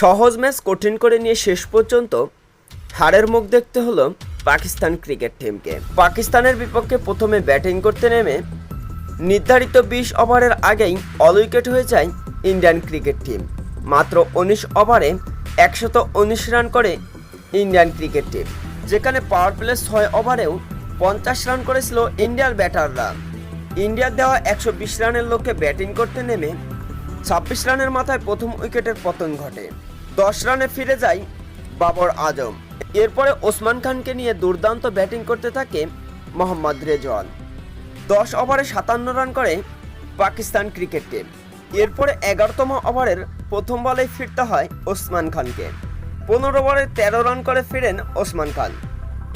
সহজ ম্যাচ কঠিন করে নিয়ে শেষ পর্যন্ত হারের মুখ দেখতে হলো পাকিস্তান ক্রিকেট টিমকে। পাকিস্তানের বিপক্ষে প্রথমে ব্যাটিং করতে নেমে নির্ধারিত বিশ ওভারের আগেই অল উইকেট হয়ে যায় ইন্ডিয়ান ক্রিকেট টিম। মাত্র উনিশ ওভারে একশত উনিশ রান করে ইন্ডিয়ান ক্রিকেট টিম, যেখানে পাওয়ার প্লে ছয় ওভারেও পঞ্চাশ রান করেছিল ইন্ডিয়ার ব্যাটাররা। ইন্ডিয়ার দেওয়া একশো বিশ রানের লক্ষ্যে ব্যাটিং করতে নেমে ছাব্বিশ রানের মাথায় প্রথম উইকেটের পতন ঘটে। দশ রানে ফিরে যায় বাবর আজম। এরপরে ওসমান খানকে নিয়ে দুর্দান্ত ব্যাটিং করতে থাকে মোহাম্মদ রেজওয়ান। দশ ওভারে সাতান্ন রান করে পাকিস্তান ক্রিকেট টিম এরপরে এগারোতম ওভারের প্রথম বলে ফিরতে হয় ওসমান খানকে। পনেরো ওভারে তেরো রান করে ফিরেন ওসমান খান।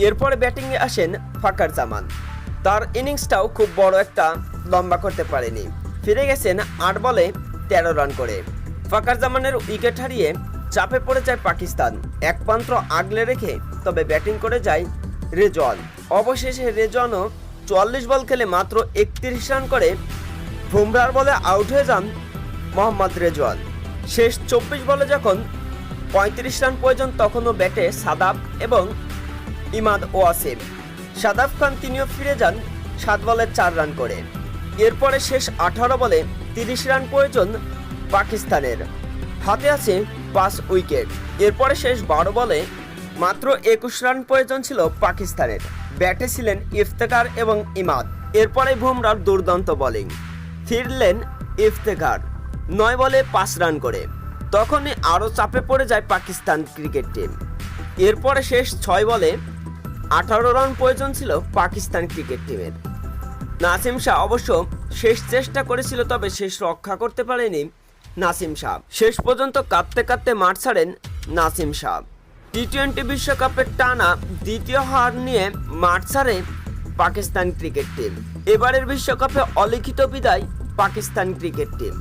এরপরে ব্যাটিংয়ে আসেন ফাকার জামান। তার ইনিংসটাও খুব বড় একটা লম্বা করতে পারেনি। ফিরে গেছেন আট বলে তেরো রান করে। ফাকার জামানের উইকেট হারিয়ে চাপে পড়ে যায় পাকিস্তান। এক পান্ত্র আগলে রেখে তবে ব্যাটিং করে যায় রেজওয়ান। অবশেষে রেজওয়ানও চুয়াল্লিশ বল খেলে মাত্র একত্রিশ রান করে। বুমরার বলে আউট হয়ে যান মোহাম্মদ রেজওয়ান। শেষ চব্বিশ বলে যখন পঁয়ত্রিশ রান প্রয়োজন তখনও ব্যাটে সাদাব এবং ইমাদ ওয়াসিম। সাদাব খান তিনিও ফিরে যান সাত বলে চার রান করে। এরপরে শেষ আঠারো বলে তিরিশ রান প্রয়োজন পাকিস্তানের। হাতে আছে পাঁচ উইকেট। এরপরে শেষ বারো বলে মাত্র একুশ রান প্রয়োজন ছিল পাকিস্তানের। ব্যাটে ছিলেন ইফতেকার এবং ইমাদ। এরপরে বুমরার দুর্দান্ত বোলিং। ফিরলেন ইফতেকার নয় বলে পাঁচ রান করে। তখনই আরও চাপে পড়ে যায় পাকিস্তান ক্রিকেট টিম। এরপরে শেষ ছয় বলে আঠারো রান প্রয়োজন ছিল পাকিস্তান ক্রিকেট টিমের। নাসিম শাহ অবশ্য শেষ চেষ্টা করেছিল, তবে শেষ রক্ষা করতে পারেনি নাসিম শাহ। শেষ পর্যন্ত কাঁদতে কাঁদতে মাঠ ছাড়েন নাসিম শাহ। টি টোয়েন্টি বিশ্বকাপের টানা দ্বিতীয় হার নিয়ে মাঠ ছাড়ে পাকিস্তান ক্রিকেট টিম। এবারের বিশ্বকাপে অলিখিত বিদায় পাকিস্তান ক্রিকেট টিম।